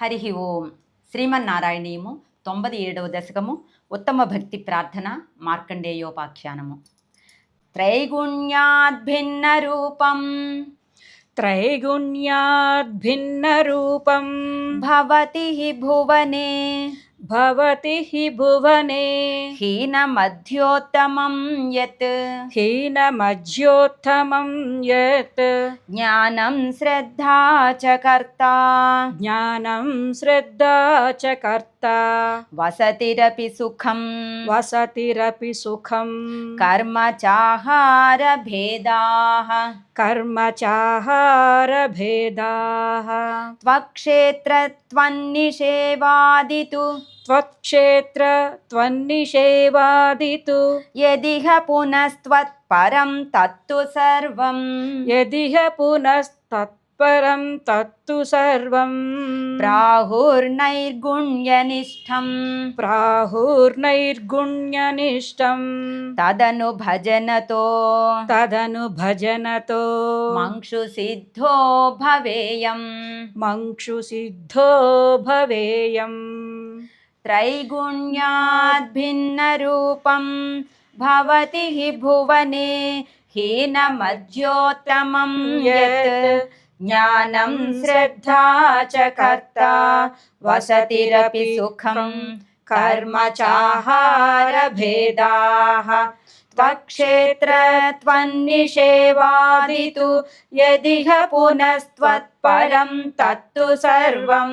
హరి ఓం. శ్రీమన్నారాయణీయము తొంభై ఏడవ దశకము ఉత్తమ భక్తి ప్రార్థన మార్కండేయోపాఖ్యానము. త్రైగుణ్యాద్భిన్న రూపం త్రైగుణ్యాద్భిన్న రూపం భవతి భువనే. भवति हि भुवने। हीनमध्योत्तमं यत्। हीनमध्योत्तमं यत्। ज्ञानं श्रद्धा च कर्ता। ज्ञानं श्रद्धा च कर्ता। वसतिरपि सुखं वसतिरपि सुखं कर्म चाहारभेदाः। त्वक्षेत्रत्वन्निषेवादितु त्वत्क्षेत्र त्वन्निषेवादितु यदिह पुनस्त्वत्परं तत्तु सर्वं यदिह पुनस्तत्परं तत्तु सर्वं प्राहुर्नैर्गुण्यनिष्ठं प्राहुर्नैर्गुण्यनिष्ठं तदनु भजनतो तदनु भजनतो मङ्क्षु सिद्धो भवेयम् मङ्क्षुसिद्धो भवेयम् त्रैगुण्याद्भिन्नरूपं भवति हि भुवने हीनमध्योत्तमं यत् ज्ञानं श्रद्धा च कर्ता वसतिरपि सुखं कर्म चाहारभेदाः त्वक्षेत्रत्वन्निषेवादितु यदिह पुनस्त्वत्परं तत्तु सर्वं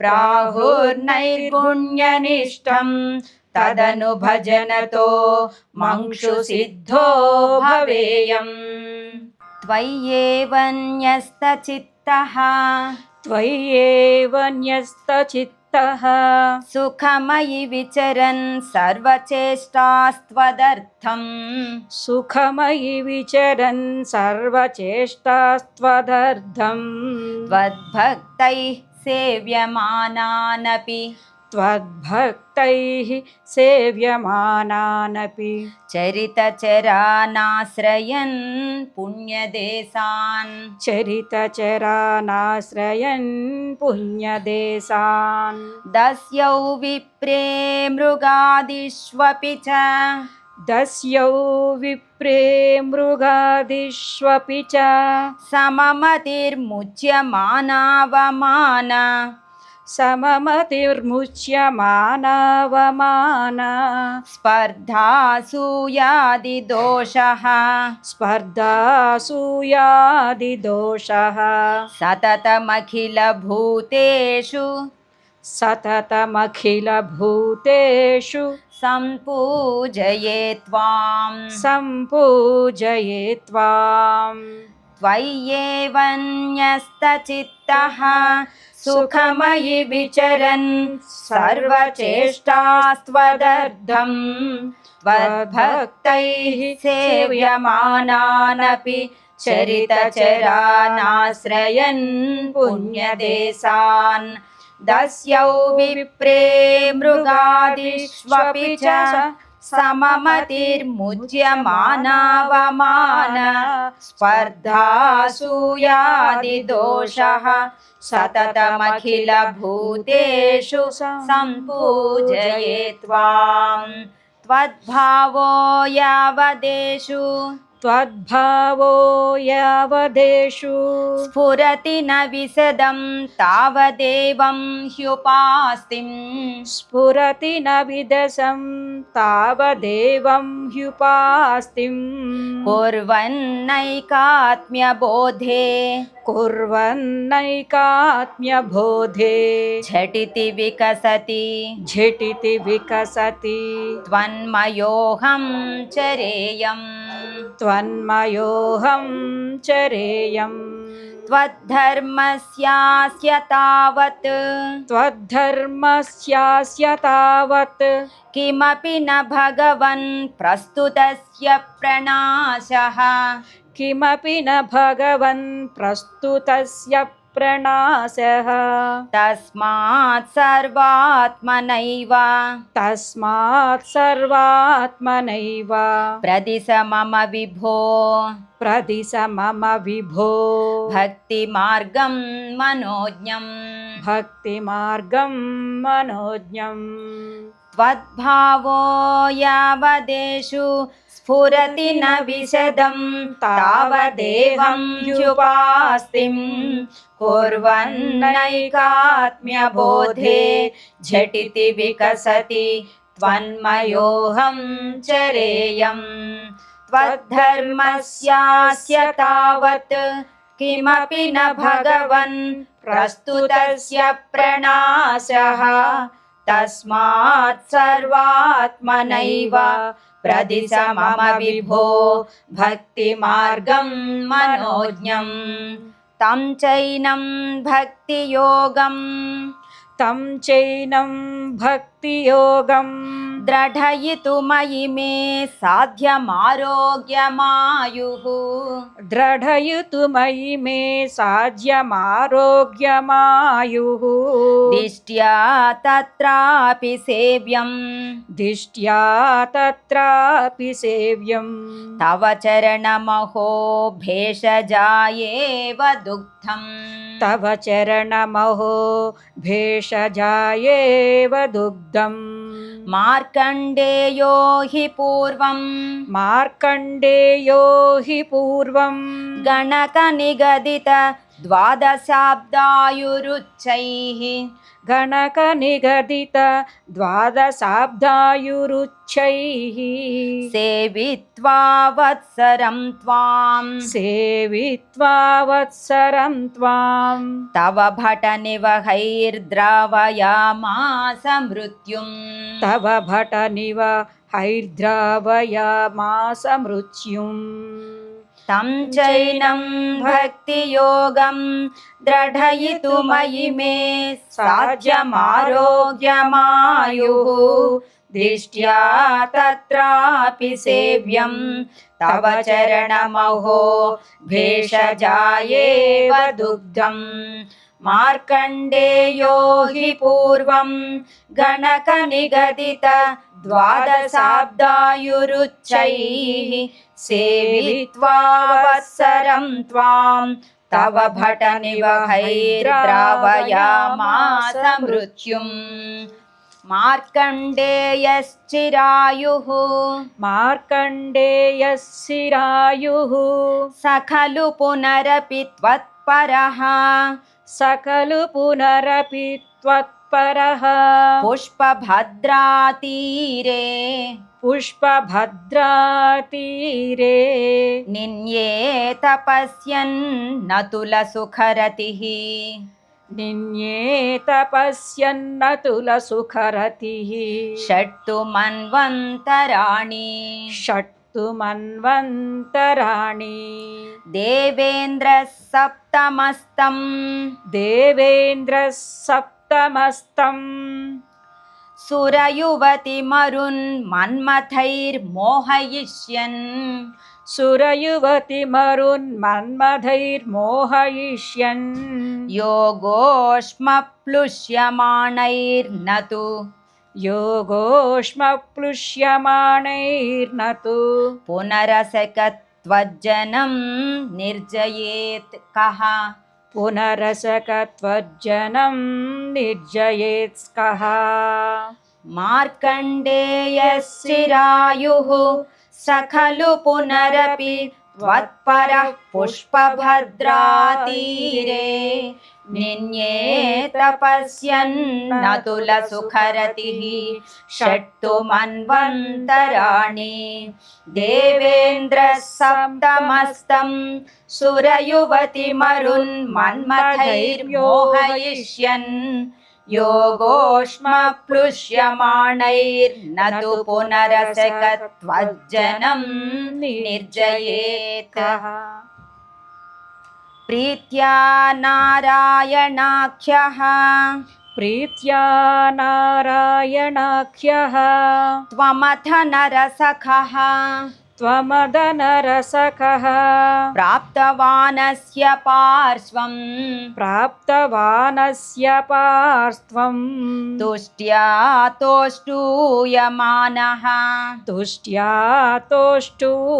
प्राहुर्नैर्गुण्यनिष्ठं तदनु भजनतो मङ्क्षु सिद्धो भवेयम् त्वय्येव न्यस्तचित्तः त्वय्येव न्यस्तचित्तः सुखमयि विचरन् सर्वचेष्टास्त्वदर्थम् सुखमयि विचरन् सर्वचेष्टास्त्वदर्थम् त्वद्भक्तैः सेव्यमानानपि त्वद्भक्तैः सेव्यमानानपि चरितचरानाश्रयन् पुण्यदेशान् चरितचरानाश्रयन् पुण्यदेशान् दस्यौ विप्रे मृगादिष्वपि च दस्यौ विप्रे मृगादिष्वपि च सममतिर्मुच्यमानावमान सममतिर्मुच्यमानावमान। स्पर्धासूयादिदोषः स्पर्धासूयादिदोषः सततमखिलभूतेषु। सततमखिलभूतेषु। सम्पूजये त्वाम्। सम्पूजये त्वाम्। त्वय्येव न्यस्तचित्तः सुखमयि विचरन् सर्वचेष्टास्त्वदर्थम्। त्वद्भक्तैः सेव्यमानानपि चरितचरानाश्रयन् पुण्यदेशान्। दस्यौ विप्रे मृगादिष्वपि च सममतिर्मुच्यमानावमान स्पर्धासूयादिदोषः सततमखिलभूतेषु सम्पूजये त्वाम् त्वद्भावो यावदेषु त्वद्भावो यावदेषु। स्फुरति न विशदं तावदेवं ह्युपास्तिम्। स्फुरति न विदसं तावदेवं ह्युपास्तिम्। कुर्वन्नैकात्म्यबोधे। कुर्वन्नैकात्म्यबोधे। झटिति विकसति। झटिति विकसति। त्वन्मयोऽहं चरेयम् त्वन्मयोऽहं चरेयम्। त्वद्धर्मस्यास्य तावत्। त्वद्धर्मस्यास्य तावत्। किमपि न भगवन् प्रस्तुतस्य प्रणाशः। किमपि न भगवन् प्रस्तुतस्य प्रणाशः तस्मात् सर्वात्मनैव। तस्मात् सर्वात्मनैव। प्रदिश मम विभो। प्रदिश मम विभो। भक्तिमार्गं मनोज्ञम्। भक्तिमार्गं मनोज्ञम्। त्वद्भावो यावदेषु स्फुरति न विशदं, तावदेवं युपास्तिं। कुर्वन्नैकात्म्यबोधे, झटिति विकसति त्वन्मयोऽहं चरेयम् त्वद्धर्मस्यास्य तावत् किमपि न भगवन्, प्रस्तुतस्य प्रणाशः। तस्मात् सर्वात्मनैव प्रदिश मम विभो भक्तिमार्गं मनोज्ञम् तं चैनं भक्तियोगं तं चैनं भक्तियोगं द्रढयितुमयि मे साध्यमारोग्यमायुः। द्रढयतु मयि मे साध्यमारोग्यमायुः। दिष्ट्या तत्रापि सेव्यम्। दिष्ट्या तत्रापि सेव्यम्। तव चरणमहो भेषजायेव दुग्धम्। तव चरणमहो भेषजायेव दुग्धम्। मार्कण्डेयो हि पूर्वम् मार्कण्डेयो हि पूर्वम् गणकनिगदित द्वादशाब्दायुरुच्चैः गणकनिगदित द्वादशाब्दायुरुच्चैः सेवित्वा वत्सरं त्वाम् सेवित्वा वत्सरं त्वाम् तव भटनिवहैर्द्रावयामास मृत्युम् तव भटनिव हैर्द्रावयामास मृत्युम् तं चैनं भक्तियोगं द्रढयितुमयि मे साध्यमारोग्यमायुः। दिष्ट्या तत्रापि सेव्यं तव चरणमहो भेषजायेव दुग्धम् मार्कण्डेयो हि पूर्वं गणकनिगदित द्वादशाब्दायुरुच्चैः सेवित्वा वत्सरं त्वां तव भटनिवहैर्द्रावयामास मृत्युम् मार्कण्डेयश्चिरायुः मार्कण्डेयशिरायुः स खलु पुनरपि त्वत्परः स खलु पुनरपि त्वत्परः पुष्पभद्रातीरे। पुष्पभद्रातीरे। निन्ये तपस्यन् न तुलसुखरतिः। निन्ये तपस्यन्नतुलसुखरतिः षट्तु मन्वन्तराणि। षट्तु मन्वन्तराणि। देवेन्द्रः सप्तमस्तम्। देवेन्द्रः सप्तमस्तम् सुरयुवतिमरुन् मन्मथैर्मोहयिष्यन्। सुरयुवति मरुन्मन्मथैर्मोहयिष्यन् योगोष्मप्लुष्यमाणैर्न तु योगोष्मप्लुष्यमाणैर्न तु पुनरसकत्वज्जनं निर्जयेत् कः पुनरसकत्वज्जनं निर्जयेत् कः मार्कण्डेयश्चिरायुः स खलु पुनरपि त्वत्परः पुष्पभद्रातीरे निन्ये तपस्यन्न तुलसुखरतिः षट्तु मन्वन्तराणि देवेन्द्रः सप्तमस्तं सुरयुवतिमरुन्मन्मथैर्मोहयिष्यन् योगोष्मप्लुष्यमाणैर्न तु पुनरसकत्वज्जनं निर्जयेत्। प्रीत्या नारायणाख्यः। प्रीत्या नारायणाख्यः। त्वमथ नरसखः त्वमदनरसकः। प्राप्तवानस्य पार्श्वम्। प्राप्तवानस्य पार्श्वं तुष्ट्या तोष्टूयमानः। तुष्ट्या तोष्टूयमानः।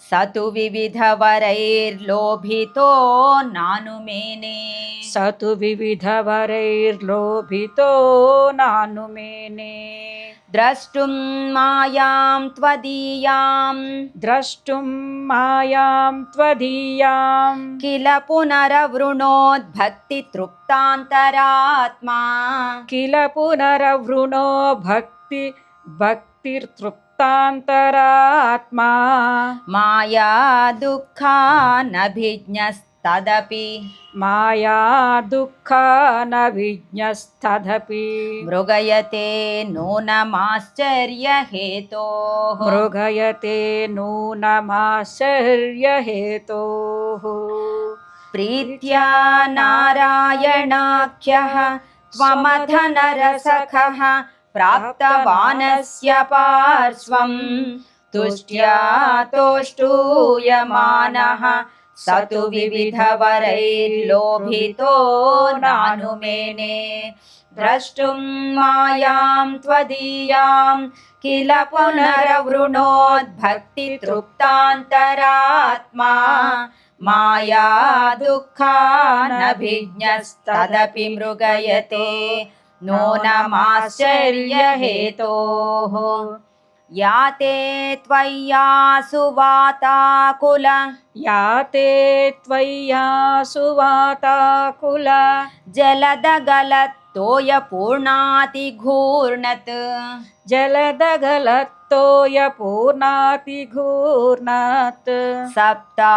स तु विविधवरैर्लोभितो नानुमेने स तु विविधवरैर्लोभितो नानुमेने द्रष्टुं मायां त्वदीयां द्रष्टुं मायां त्वदीयां किल पुनरवृणोद्भक्तितृप्तान्तरात्मा। किल पुनरवृणो भक्ति भक्तिर्तृप्तान्तरात्मा माया दुःखानभिज्ञस्तदपि माया दुःखा न विज्ञस्तदपि मृगयते नूनमाश्चर्यहेतोः। मृगयते नूनमाश्चर्यहेतोः। प्रीत्या नारायणाख्यः त्वमथ नरसखः प्राप्तवानस्य पार्श्वं तुष्ट्या तोष्टूयमानः स तु विविधवरैर्लोभितो नानुमेने द्रष्टुं मायां त्वदीयां किल पुनरवृणोद्भक्तितृप्तान्तरात्मा। माया दुःखानभिज्ञस्तदपि मृगयते। नूनमाश्चर्यहेतोः या ते त्वय्यासु वाताकुल या ते त्वय्या सुवाताकुल जलदगलत्तोयपूर्णातिघूर्णत् जलदगलत्तोयपूर्णातिघूर्णात् सप्तार्णोरासिमग्ने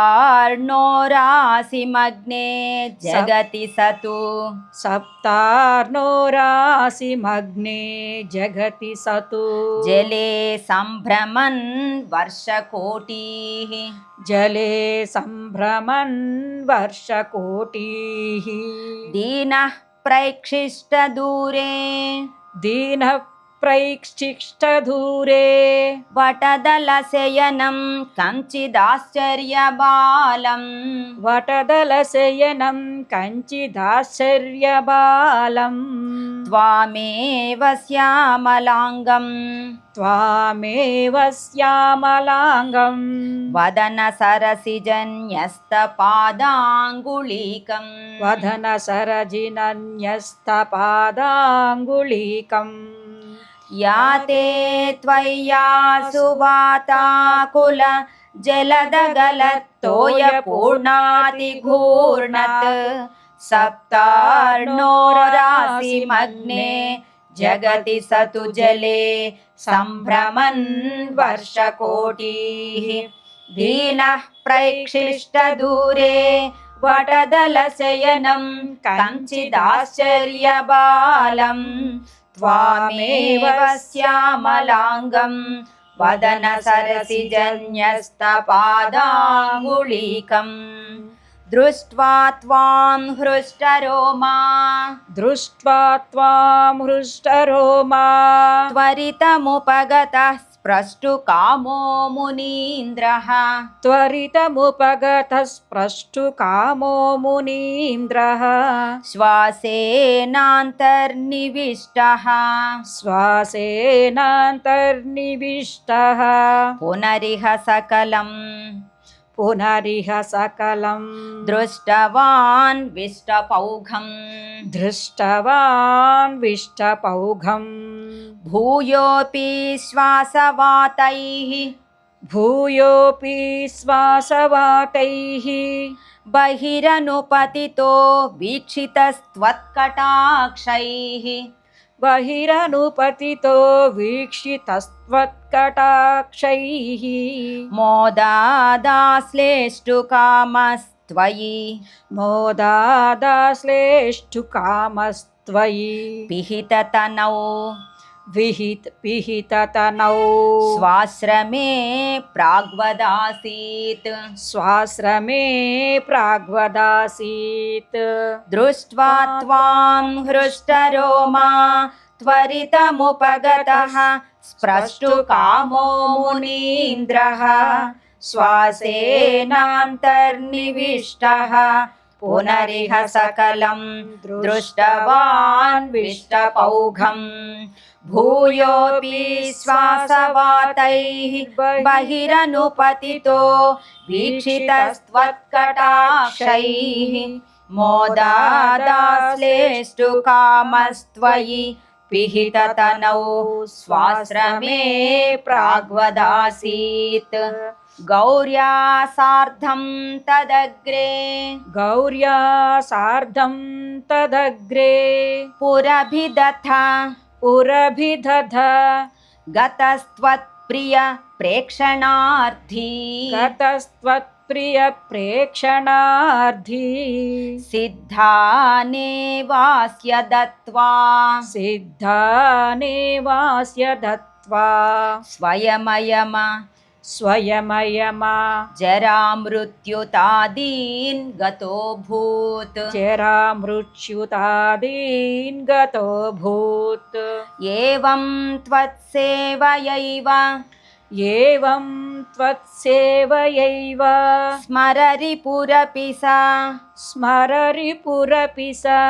जगति स तु सप्तार्णोरासिमग्ने जगति सतु जले सम्भ्रमन् वर्षकोटिः जले सम्भ्रमन् वर्षकोटिः दीनः प्रैक्षिष्टदूरे। दीनः प्रैक्षिष्टधूरे वटदलशयनं कञ्चिदाश्चर्यबालम् वटदलशयनं कञ्चिदाश्चर्यबालम् त्वामेव श्यामलाङ्गम् त्वामेव श्यामलाङ्गं वदनसरसिजन्यस्तपादाङ्गुलीकम् वदनसरजिनन्यस्तपादाङ्गुलीकम् या ते त्वय्यासु वाताकुल जलदगलत्तोयपूर्णातिघूर्णत्। सप्तार्णोरासिमग्ने जगति स तु जले सम्भ्रमन् वर्षकोटिः। दीनः प्रैक्षिष्टदूरे वटदलशयनं कञ्चिदाश्चर्यबालम् त्वामेव श्यामलाङ्गम् वदनसरसिजन्यस्तपादाङ्गुलीकम् दृष्ट्वा त्वां हृष्टरोमा दृष्ट्वा त्वां हृष्टरोमा त्वरितमुपगतः स्प्रष्टुकामो मुनीन्द्रः त्वरितमुपगतः स्प्रष्टुकामो मुनीन्द्रः श्वासेनान्तर्निविष्टः श्वासेनान्तर्निविष्टः पुनरिह सकलम् पुनरिह सकलं दृष्टवान् विष्टपौघम्। दृष्टवान् विष्टपौघम्। भूयोऽपि श्वासवातैः। भूयोऽपि श्वासवातैः। बहिरनुपतितो वीक्षितस्त्वत्कटाक्षैः। बहिरनुपतितो वीक्षितस्त्वत्कटाक्षैः मोदादाश्लेष्टुकामस्त्वयि मोदादाश्लेष्टुकामस्त्वयि पिहिततनौ विहित पिहिततनौ। स्वाश्रमे प्राग्वदासीत्। स्वाश्रमे प्राग्वदासीत्। दृष्ट्वा त्वां हृष्टरोमा त्वरितमुपगतः स्प्रष्टुकामो मुनीन्द्रः। श्वासेनान्तर्निविष्टः पुनरिह सकलं दृष्टवान् विष्टपौघम्। भूयोऽपि श्वासवातैः बहिरनुपतितो वीक्षितस्त्वत्कटाक्षैः मोदादाश्लेष्टु कामस्त्वयि पिहिततनौ स्वाश्रमे प्राग्वदासीत्। गौर्या सार्धं तदग्रे। गौर्या सार्धं तदग्रे। पुरभिदथ पुरभिदध गतस्त्वत्प्रिय प्रेक्षणार्थी। गतस्त्वत्प्रियप्रेक्षणार्थी। सिद्धानेवास्य दत्त्वा सिद्धानेवास्य दत्त्वा स्वयमयम स्वयमयमा। जरामृत्युतादीन् गतोऽभूत्। चरामृत्युतादीन् गतोऽभूत्। एवं त्वत्सेवयैव। एवं त्वत्सेवयैव स्मररिपुरपि सा स्मररिपुरपि सा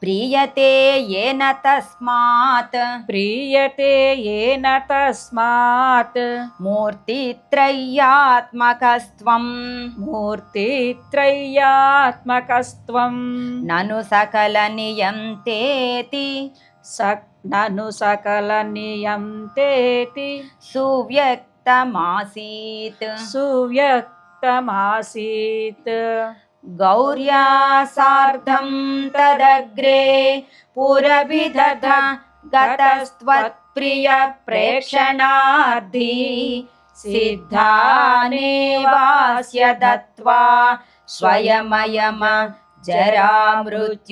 प्रीयते येन तस्मात् प्रीयते येन तस्मात् मूर्तित्रय्यात्मकस्त्वम् मूर्तित्रय्यात्मकस्त्वं ननु सकलनियन्तेति स ननु सकलनियन्तेति सुव्यक्तमासीत् सुव्यक्तमासीत्। गौर्या सार्धं तदग्रे पुरभिदध गतस्त्वत्प्रियप्रेक्षणार्थी सिद्धानेवास्य दत्त्वा स्वयमयम जरामृत्युतादीन्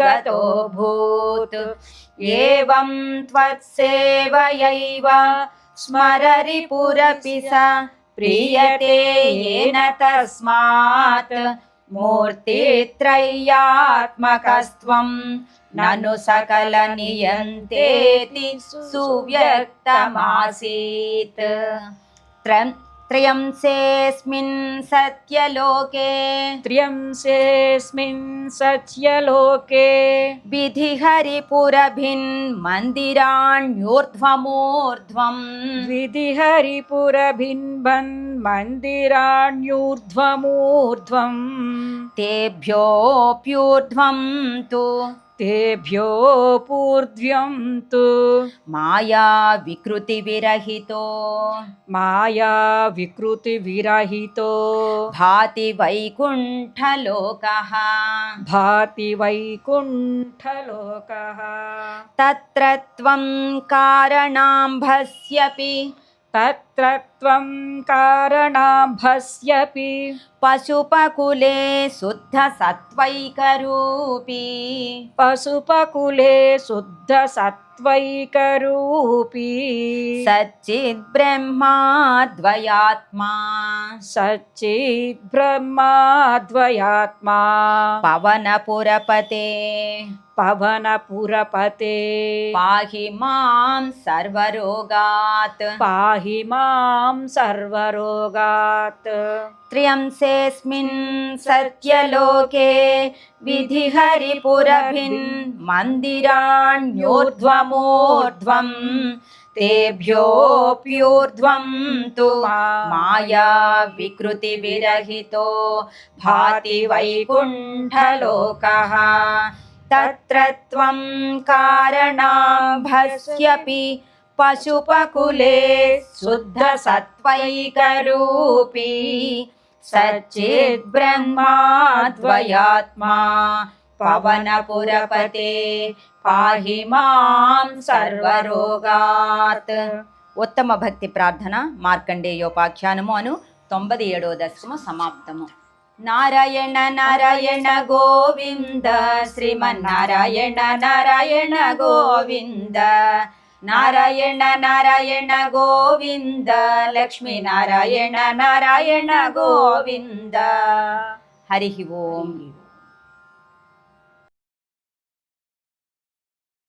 गतोऽभूत्। एवं त्वत्सेवयैव स्मररिपुरपि सा प्रीयते येन तस्मात् मूर्तित्रय्यात्मकस्त्वं ननु सकलनियन्तेति सुव्यक्तमासीत्। त्रयं त्रयंसेऽस्मिन् सत्यलोके। त्र्यंसेऽस्मिन् सत्यलोके। विधिहरिपुरभिन्मन्दिराण्यूर्ध्वमूर्ध्वम् विधिहरिपुरभिन्बन् मन्दिराण्यूर्ध्वमूर्ध्वम्। तेभ्योऽप्यूर्ध्वं तु तेभ्योऽपूर्ध्वं तु माया विकृतिविरहितो माया विकृतिविरहितो भाति वैकुण्ठलोकः भाति वैकुण्ठलोकः तत्र त्वं कारणाम्भस्यपि। तत्र त्वं कारणाभस्यपि पशुपकुले शुद्धसत्त्वैकरूपी। पशुपकुले शुद्धसत्त्वैकरूपी। सच्चिद्ब्रह्माद्वयात्मा। सच्चिद्ब्रह्माद्वयात्मा। पवनपुरपते। पवनपुरपते। पाहि माँ सर्वरोगात्। पाहि माँ सर्वरोगात्। त्र्यंसेऽस्मिन् सत्यलोके विधिहरिपुरभिन्मन्दिराण्योर्ध्वमूर्ध्वम् तेभ्योऽप्यूर्ध्वं तु माया विकृतिविरहितो भाति वैकुण्ठलोकः। तत्र त्वं कारणाम्भस्यपि पशुपकुले शुद्धसत्त्वैकरूपी सच्चिद्ब्रह्माद्वयात्मा पवनपुरपते పాహి మాం సర్వరోగాత్ ఉత్తమ భక్తి ప్రార్థన మార్కండేయోపాఖ్యానము అను తొంభై ఏడో దశకము సమాప్తము నారాయణ నారాయణ గోవింద శ్రీమన్నారాయణ నారాయణ గోవింద ನಾರಾಯಣ ನಾರಾಯಣ ಗೋವಿಂದ ಲಕ್ಷ್ಮೀ ನಾರಾಯಣ ನಾರಾಯಣ ಗೋವಿಂದ. ಹರಿ ಓಂ.